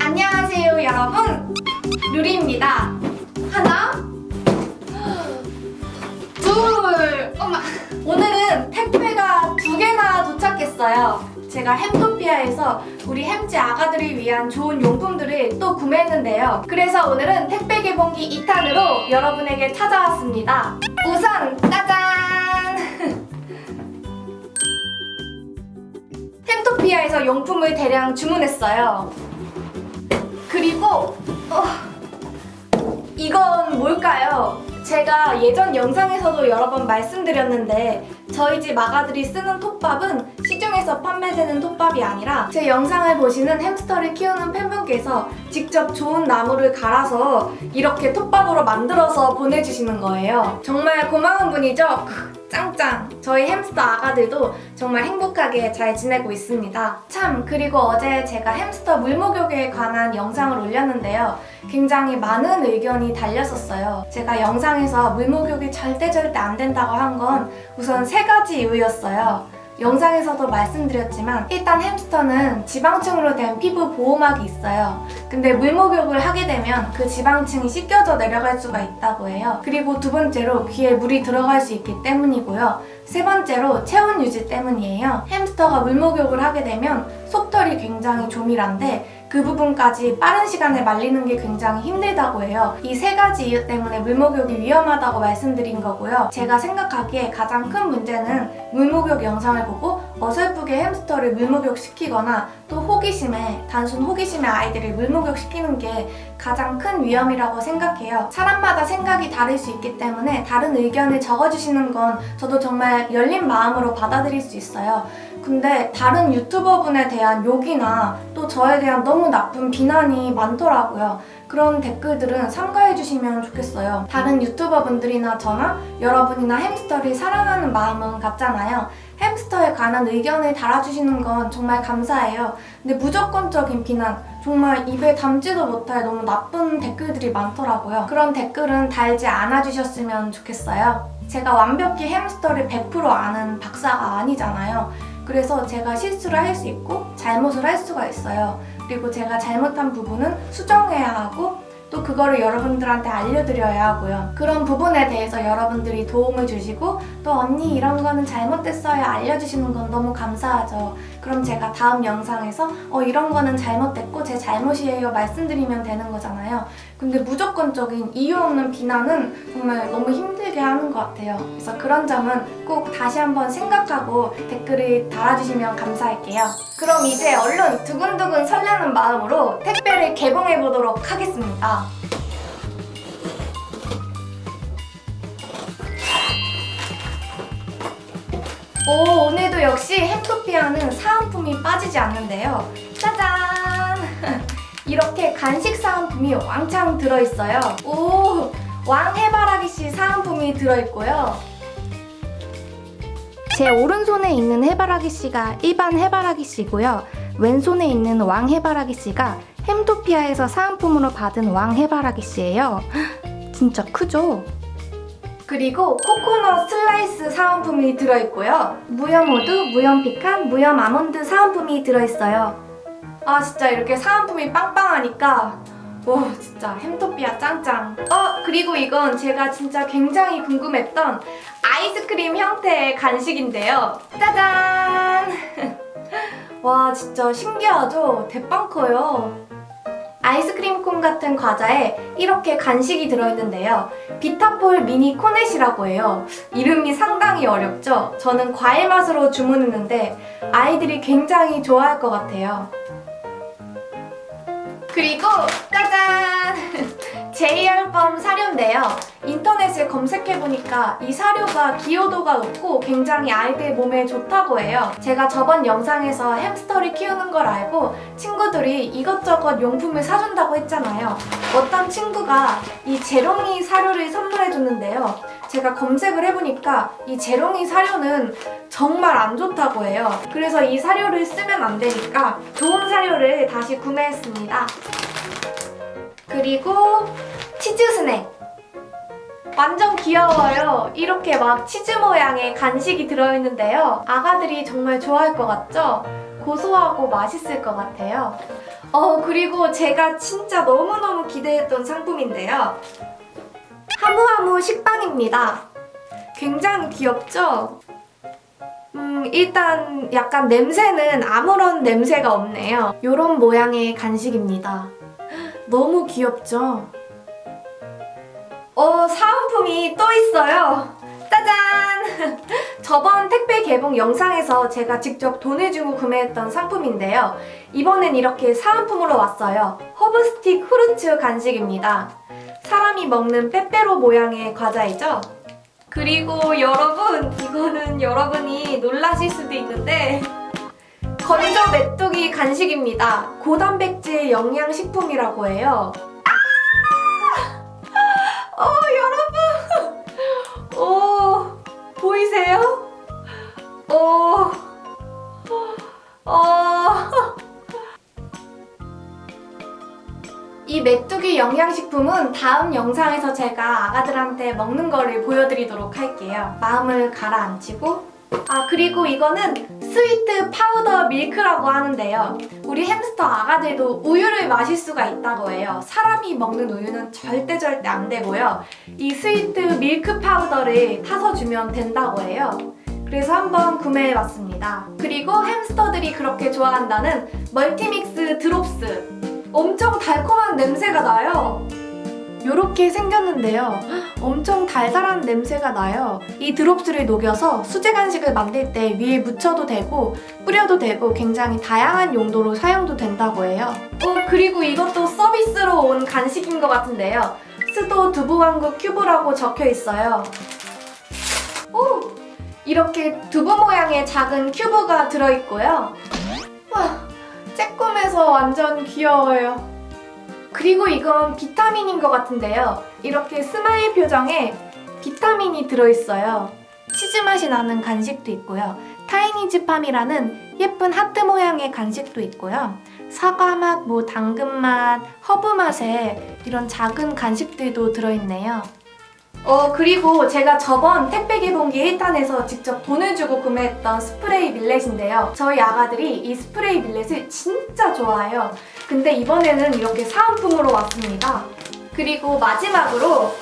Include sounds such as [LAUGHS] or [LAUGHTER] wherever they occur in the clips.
안녕하세요 여러분. 루리입니다. 하나. 둘. 어마 오늘은 택배가 두 개나 도착했어요. 제가 햄토피아에서 우리 햄찌 아가들을 위한 좋은 용품들을 또 구매했는데요. 그래서 오늘은 택배 개봉기 2탄으로 여러분에게 찾아왔습니다. 우선 짜잔! [LAUGHS] 햄토피아에서 용품을 대량 주문했어요 그리고 어, 이건 뭘까요? 제가 예전 영상에서도 여러 번 말씀드렸는데 저희 집 아가들이 쓰는 톱밥은 시중에서 판매되는 톱밥이 아니라 제 영상을 보시는 햄스터를 키우는 팬분께서 직접 좋은 나무를 갈아서 이렇게 톱밥으로 만들어서 보내주시는 거예요. 정말 고마운 분이죠? 크, 짱짱! 저희 햄스터 아가들도 정말 행복하게 잘 지내고 있습니다. 참, 그리고 어제 제가 햄스터 물목욕에 관한 영상을 올렸는데요. 굉장히 많은 의견이 달렸었어요. 제가 영상에서 물목욕이 절대 절대 안 된다고 한 건 우선 세 가지 이유였어요. 영상에서도 말씀드렸지만 일단 햄스터는 지방층으로 된 피부 보호막이 있어요. 근데 물목욕을 하게 되면 그 지방층이 씻겨져 내려갈 수가 있다고 해요. 그리고 두 번째로 귀에 물이 들어갈 수 있기 때문이고요. 세 번째로 체온 유지 때문이에요. 햄스터가 물목욕을 하게 되면 속털이 굉장히 조밀한데 그 부분까지 빠른 시간에 말리는 게 굉장히 힘들다고 해요. 이 세 가지 이유 때문에 물목욕이 위험하다고 말씀드린 거고요. 제가 생각하기에 가장 큰 문제는 물목욕 영상을 보고 어설프게 햄스터를 물목욕 시키거나 또 호기심에 단순 호기심에 아이들을 물목욕 시키는 게 가장 큰 위험이라고 생각해요. 사람마다 생각이 다를 수 있기 때문에 다른 의견을 적어주시는 건 저도 정말 열린 마음으로 받아들일 수 있어요. 근데 다른 유튜버분에 대한 욕이나 또 저에 대한 너무 나쁜 비난이 많더라고요. 그런 댓글들은 삼가해 주시면 좋겠어요. 다른 유튜버분들이나 저나 여러분이나 햄스터를 사랑하는 마음은 같잖아요. 햄스터에 관한 의견을 달아주시는 건 정말 감사해요. 근데 무조건적인 비난, 정말 입에 담지도 못할 너무 나쁜 댓글들이 많더라고요. 그런 댓글은 달지 않아 주셨으면 좋겠어요. 제가 완벽히 햄스터를 100% 아는 박사가 아니잖아요. 그래서 제가 실수를 할 수 있고 잘못을 할 수가 있어요. 그리고 제가 잘못한 부분은 수정해야 하고 또 그거를 여러분들한테 알려드려야 하고요. 그런 부분에 대해서 여러분들이 도움을 주시고 또 언니 이런 거는 잘못됐어요 알려주시는 건 너무 감사하죠. 그럼 제가 다음 영상에서 어 이런 거는 잘못됐고 제 잘못이에요 말씀드리면 되는 거잖아요. 근데 무조건적인 이유 없는 비난은 정말 너무 힘들게 하는 것 같아요. 그래서 그런 점은 꼭 다시 한번 생각하고 댓글을 달아주시면 감사할게요. 그럼 이제 얼른 두근두근 설레는 마음으로 택배를 개봉해 보도록 하겠습니다. 오, 오늘도 역시 햄토피아는 사은품이 빠지지 않는데요. 짜잔! [LAUGHS] 이렇게 간식 사은품이 왕창 들어있어요. 오, 왕해바라기 씨 사은품이 들어있고요. 제 오른손에 있는 해바라기 씨가 일반 해바라기 씨고요. 왼손에 있는 왕 해바라기 씨가 햄토피아에서 사은품으로 받은 왕 해바라기 씨예요. [GASPS] 진짜 크죠? 그리고 코코넛 슬라이스 사은품이 들어있고요. 무염 우드, 무염 피칸, 무염 아몬드 사은품이 들어있어요. 아 진짜 이렇게 사은품이 빵빵하니까 와 진짜 햄토피아 짱짱. 어 그리고 이건 제가 진짜 굉장히 궁금했던 아이스크림 형태의 간식인데요. 짜잔! [LAUGHS] 와 진짜 신기하죠? 대빵 커요. 아이스크림 콘 같은 과자에 이렇게 간식이 들어있는데요. 비타폴 미니 코넷이라고 해요. 이름이 상당히 어렵죠? 저는 과일 맛으로 주문했는데 아이들이 굉장히 좋아할 것 같아요. 그리고 짜잔! [LAUGHS] 제이얼범 사료인데요. 인터넷에 검색해보니까 이 사료가 기여도가 높고 굉장히 아이들 몸에 좋다고 해요. 제가 저번 영상에서 햄스터를 키우는 걸 알고 친구들이 이것저것 용품을 사준다고 했잖아요. 어떤 친구가 이 재롱이 사료를 선물해줬는데요. 제가 검색을 해보니까 이 재롱이 사료는 정말 안 좋다고 해요. 그래서 이 사료를 쓰면 안 되니까 좋은 사료를 다시 구매했습니다. 그리고 치즈 스낵. 완전 귀여워요. 이렇게 막 치즈 모양의 간식이 들어있는데요. 아가들이 정말 좋아할 것 같죠? 고소하고 맛있을 것 같아요. 어, 그리고 제가 진짜 너무너무 기대했던 상품인데요. 하무하무 식빵입니다. 굉장히 귀엽죠? 음, 일단 약간 냄새는 아무런 냄새가 없네요. 요런 모양의 간식입니다. [GASPS] 너무 귀엽죠? 어, 사은품이 또 있어요. 짜잔! [LAUGHS] 저번 택배 개봉 영상에서 제가 직접 돈을 주고 구매했던 상품인데요. 이번엔 이렇게 사은품으로 왔어요. 허브스틱 후르츠 간식입니다. 사람이 먹는 빼빼로 모양의 과자이죠? 그리고 여러분, 이거는 여러분이 놀라실 수도 있는데 건조 메뚜기 간식입니다. 고단백질 영양식품이라고 해요. 아! 어, 여러분! 오, 보이세요? 오, 어. 이 메뚜기 영양식품은 다음 영상에서 제가 아가들한테 먹는 거를 보여드리도록 할게요. 마음을 가라앉히고. 아, 그리고 이거는 스위트 파우더 밀크라고 하는데요. 우리 햄스터 아가들도 우유를 마실 수가 있다고 해요. 사람이 먹는 우유는 절대 절대 안 되고요. 이 스위트 밀크 파우더를 타서 주면 된다고 해요. 그래서 한번 구매해봤습니다. 그리고 햄스터들이 그렇게 좋아한다는 멀티믹스 드롭스. 엄청 달콤한 냄새가 나요. 이렇게 생겼는데요. 엄청 달달한 냄새가 나요. 이 드롭스를 녹여서 수제 간식을 만들 때 위에 묻혀도 되고 뿌려도 되고 굉장히 다양한 용도로 사용도 된다고 해요. 어, 그리고 이것도 서비스로 온 간식인 것 같은데요. 스도 두부왕국 큐브라고 적혀 있어요. 오! 이렇게 두부 모양의 작은 큐브가 들어있고요. 와, 쬐꼼해서 완전 귀여워요. 그리고 이건 비타민인 것 같은데요. 이렇게 스마일 표정에 비타민이 들어있어요. 치즈 맛이 나는 간식도 있고요. 타이니즈 팜이라는 예쁜 하트 모양의 간식도 있고요. 사과 맛, 뭐 당근 맛, 허브 맛의 이런 작은 간식들도 들어있네요. 어, 그리고 제가 저번 택배 개봉기 1탄에서 직접 돈을 주고 구매했던 스프레이 밀렛인데요. 저희 아가들이 이 스프레이 밀렛을 진짜 좋아해요. 근데 이번에는 이렇게 사은품으로 왔습니다. 그리고 마지막으로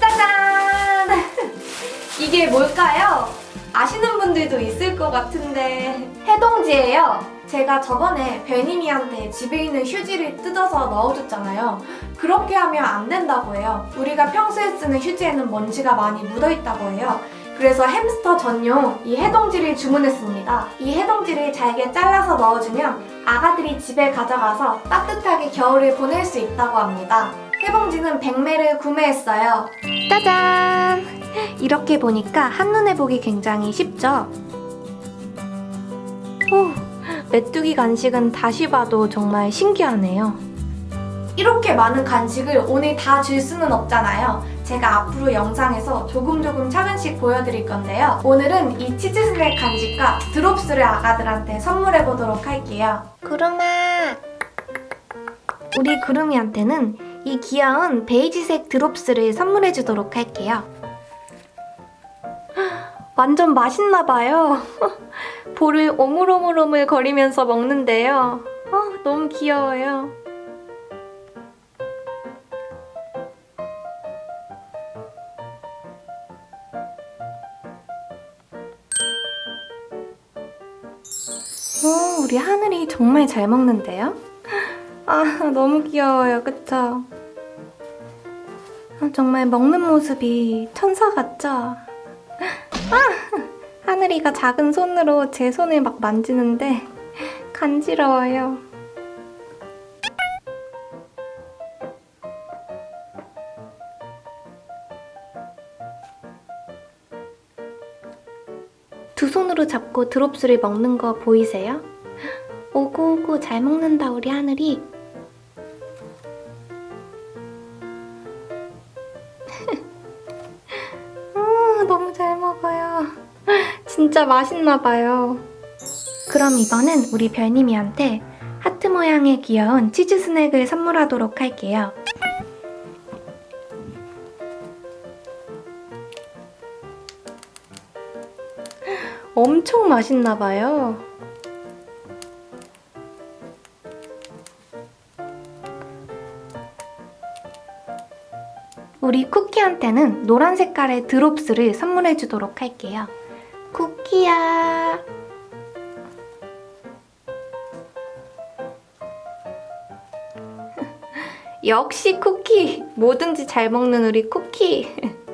짜잔! [LAUGHS] 이게 뭘까요? 아시는 분들도 있을 것 같은데 해동지예요. 제가 저번에 별님이한테 집에 있는 휴지를 뜯어서 넣어줬잖아요. 그렇게 하면 안 된다고 해요. 우리가 평소에 쓰는 휴지에는 먼지가 많이 묻어있다고 해요. 그래서 햄스터 전용 이 해동지를 주문했습니다. 이 해동지를 잘게 잘라서 넣어주면 아가들이 집에 가져가서 따뜻하게 겨울을 보낼 수 있다고 합니다. 해봉지는 100매를 구매했어요. 짜잔! 이렇게 보니까 한눈에 보기 굉장히 쉽죠? 오, 메뚜기 간식은 다시 봐도 정말 신기하네요. 이렇게 많은 간식을 오늘 다 줄 수는 없잖아요. 제가 앞으로 영상에서 조금 조금 차근씩 보여드릴 건데요. 오늘은 이 치즈 스낵 간식과 드롭스를 아가들한테 선물해 보도록 할게요. 구름아. 우리 구름이한테는 이 귀여운 베이지색 드롭스를 선물해 주도록 할게요. [GASPS] 완전 맛있나 봐요. [LAUGHS] 볼을 오물오물오물 거리면서 먹는데요. 어, 너무 귀여워요. 어, 우리 하늘이 정말 잘 먹는데요? 아, 너무 귀여워요. 그쵸? 아, 정말 먹는 모습이 천사 같죠? 아, 하늘이가 작은 손으로 제 손을 막 만지는데 간지러워요. 두 손으로 잡고 드롭스를 먹는 거 보이세요? 오구오구 잘 먹는다 우리 하늘이. 진짜 맛있나 봐요. 그럼 이번엔 우리 별님이한테 하트 모양의 귀여운 치즈 스낵을 선물하도록 할게요. [GASPS] 엄청 맛있나 봐요. 우리 쿠키한테는 노란 색깔의 드롭스를 선물해 주도록 할게요. 쿠키야. [LAUGHS] 역시 쿠키. 뭐든지 잘 먹는 우리 쿠키. [LAUGHS]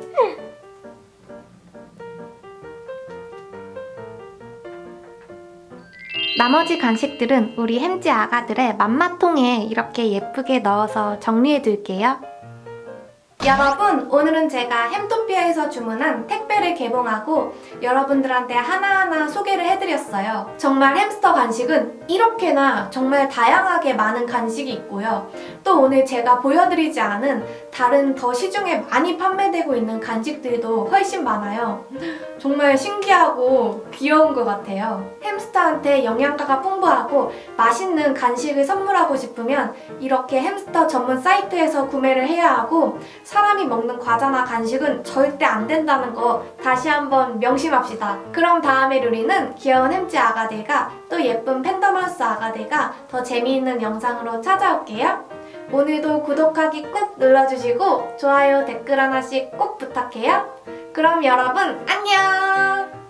나머지 간식들은 우리 햄찌 아가들의 맘마통에 이렇게 예쁘게 넣어서 정리해 둘게요. 여러분, 오늘은 제가 햄토피아에서 주문한 택배를 개봉하고 여러분들한테 하나하나 소개를 해드렸어요. 정말 햄스터 간식은 이렇게나 정말 다양하게 많은 간식이 있고요. 또 오늘 제가 보여드리지 않은 다른 더 시중에 많이 판매되고 있는 간식들도 훨씬 많아요. 정말 신기하고 귀여운 것 같아요. 햄스터한테 영양가가 풍부하고 맛있는 간식을 선물하고 싶으면 이렇게 햄스터 전문 사이트에서 구매를 해야 하고 사람이 먹는 과자나 간식은 절대 안 된다는 거 다시 한번 명심합시다. 그럼 다음에 루리는 귀여운 햄찌 아가들과 또 예쁜 팬더마우스 아가들과 더 재미있는 영상으로 찾아올게요. 오늘도 구독하기 꾹 눌러주시고 좋아요 댓글 하나씩 꼭 부탁해요. 그럼 여러분 안녕!